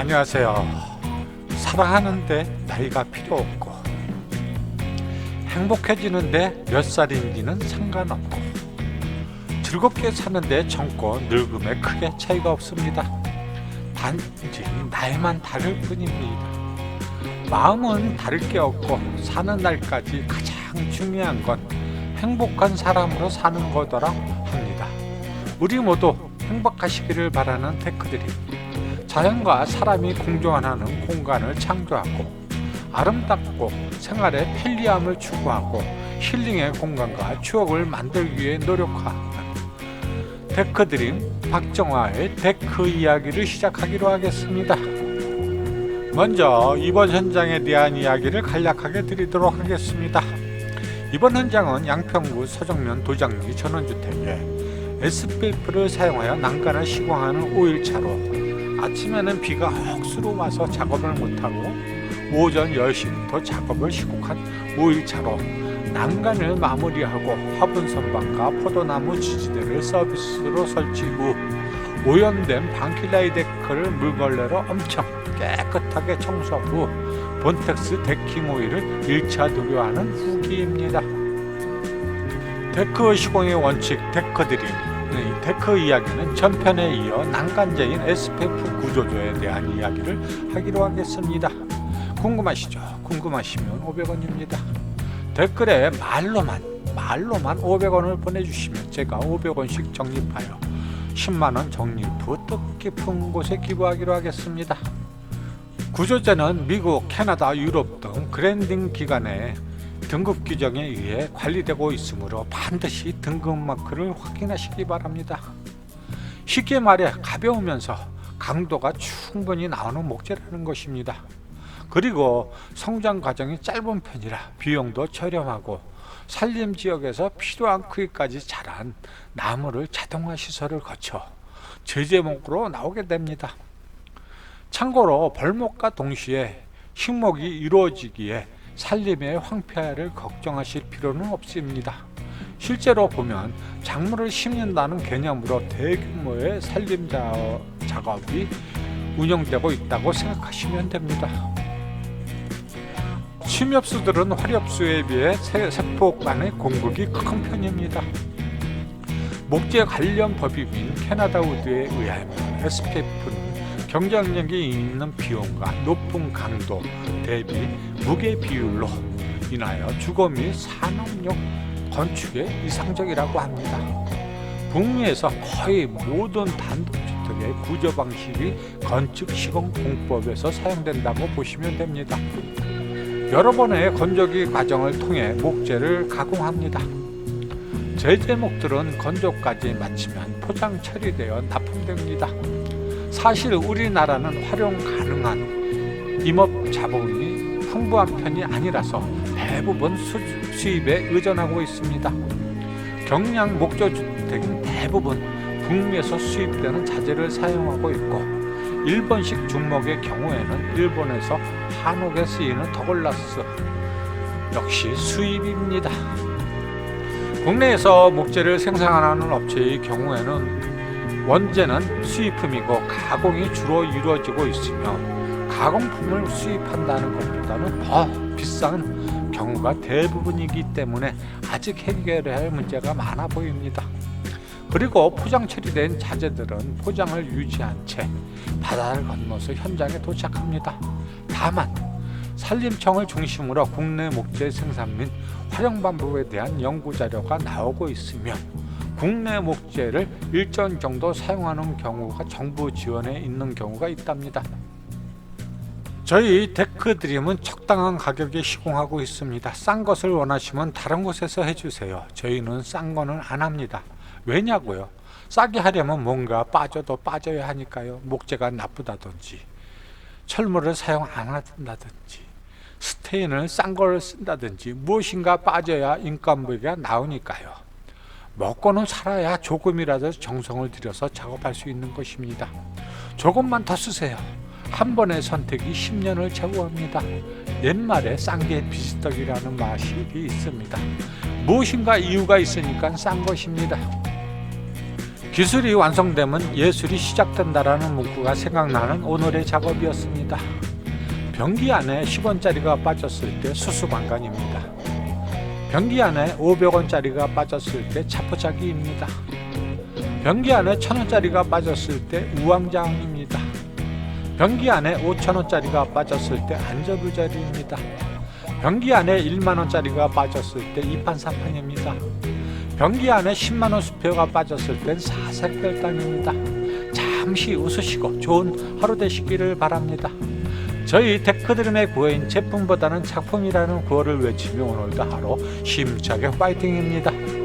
안녕하세요. 사랑하는데 나이가 필요 없고 행복해지는데 몇 살인지는 상관없고 즐겁게 사는데 젊고 늙음에 크게 차이가 없습니다. 단지 나이만 다를 뿐입니다. 마음은 다를 게 없고 사는 날까지 가장 중요한 건 행복한 사람으로 사는 거더라 합니다. 우리 모두 행복하시기를 바라는 테크들이 자연과 사람이 공존하는 공간을 창조하고 아름답고 생활의 편리함을 추구하고 힐링의 공간과 추억을 만들기 위해 노력하는 데크드림 박정화의 데크 이야기를 시작하기로 하겠습니다. 먼저 이번 현장에 대한 이야기를 간략하게 드리도록 하겠습니다. 이번 현장은 양평구 서정면 도장리 전원주택에 SPF를 사용하여 난간을 시공하는 5일차로 아침에는 비가 억수로 와서 작업을 못하고 오전 10시부터 작업을 시작한 5일차로 난간을 마무리하고 화분 선반과 포도나무 지지대를 서비스로 설치 후 오염된 방킬라이 데크를 물걸레로 엄청 깨끗하게 청소 후 본텍스 데킹 오일을 1차 도료하는 후기입니다. 데크 시공의 원칙 데크 드림 이 데크 이야기는 전편에 이어 난간제인 SPF 구조조에 대한 이야기를 하기로 하겠습니다. 궁금하시죠? 궁금하시면 500원입니다. 댓글에 말로만 말로만 500원을 보내주시면 제가 500원씩 적립하여 10만원 적립 후 뜻깊은 곳에 기부하기로 하겠습니다. 구조제는 미국, 캐나다, 유럽 등 그랜딩 기관의 등급 규정에 의해 관리되고 있으므로 반드시 등급 마크를 확인하시기 바랍니다. 쉽게 말해 가벼우면서 강도가 충분히 나오는 목재라는 것입니다. 그리고 성장 과정이 짧은 편이라 비용도 저렴하고 산림 지역에서 필요한 크기까지 자란 나무를 자동화 시설을 거쳐 제제목으로 나오게 됩니다. 참고로 벌목과 동시에 식목이 이루어지기에 산림의 황폐화를 걱정하실 필요는 없습니다. 실제로 보면 작물을 심는다는 개념으로 대규모의 산림 자- 작업이 운영되고 있다고 생각하시면 됩니다. 침엽수들은 화렵수에 비해 세- 세포 간의 공급이 큰 편입니다. 목재 관련 법인인 캐나다 우드에 의하면 SPF는 경쟁력이 있는 비용과 높은 강도 대비 무게 비율로 인하여 주거 및 산업용 건축에 이상적이라고 합니다. 북미에서 거의 모든 단독주택의 구조 방식이 건축 시공 공법에서 사용된다고 보시면 됩니다. 여러 번의 건조기 과정을 통해 목재를 가공합니다. 제제목들은 건조까지 마치면 포장 처리되어 납품됩니다. 사실 우리나라는 활용 가능한 임업 자본이 풍부한 편이 아니라서 대부분 수, 수입에 의존하고 있습니다. 경량 목조 주택은 대부분 북미에서 수입되는 자재를 사용하고 있고 일본식 중목의 경우에는 일본에서 한옥에 쓰이는 더글라스 역시 수입입니다. 국내에서 목재를 생산하는 업체의 경우에는 원재는 수입품이고 가공이 주로 이루어지고 있으며 가공품을 수입한다는 것보다는 더 비싼 경우가 대부분이기 때문에 아직 해결해야 할 문제가 많아 보입니다. 그리고 포장 처리된 자재들은 포장을 유지한 채 바다를 건너서 현장에 도착합니다. 다만 산림청을 중심으로 국내 목재 생산 및 활용 방법에 대한 연구 자료가 나오고 있으며 국내 목재를 일정 정도 사용하는 경우가 정부 지원에 있는 경우가 있답니다. 저희 데크드림은 적당한 가격에 시공하고 있습니다. 싼 것을 원하시면 다른 곳에서 해주세요. 저희는 싼 거는 안 합니다. 왜냐고요? 싸게 하려면 뭔가 빠져도 빠져야 하니까요. 목재가 나쁘다든지 철물을 사용 안 한다든지 스테인을 싼 걸 쓴다든지 무엇인가 빠져야 인건비가 나오니까요. 먹고는 살아야 조금이라도 정성을 들여서 작업할 수 있는 것입니다. 조금만 더 쓰세요. 한 번의 선택이 10년을 제고합니다. 옛말에 싼게 비지떡이라는 맛이 있습니다. 무엇인가 이유가 있으니까 싼 것입니다. 기술이 완성되면 예술이 시작된다라는 문구가 생각나는 오늘의 작업이었습니다. 변기 안에 10원짜리가 빠졌을 때 수수방간입니다. 변기 안에 500원짜리가 빠졌을 때 차포차기입니다. 변기 안에 1000원짜리가 빠졌을 때 우왕장입니다. 변기 안에 5천원짜리가 빠졌을 때 안절부절입니다. 변기 안에 1만원짜리가 빠졌을 때 이판사판입니다. 변기 안에 10만원 수표가 빠졌을 땐 사색별당입니다. 잠시 웃으시고 좋은 하루 되시기를 바랍니다. 저희 테크드림의 구호인 제품보다는 작품이라는 구호를 외치며 오늘도 하루 힘차게 파이팅입니다.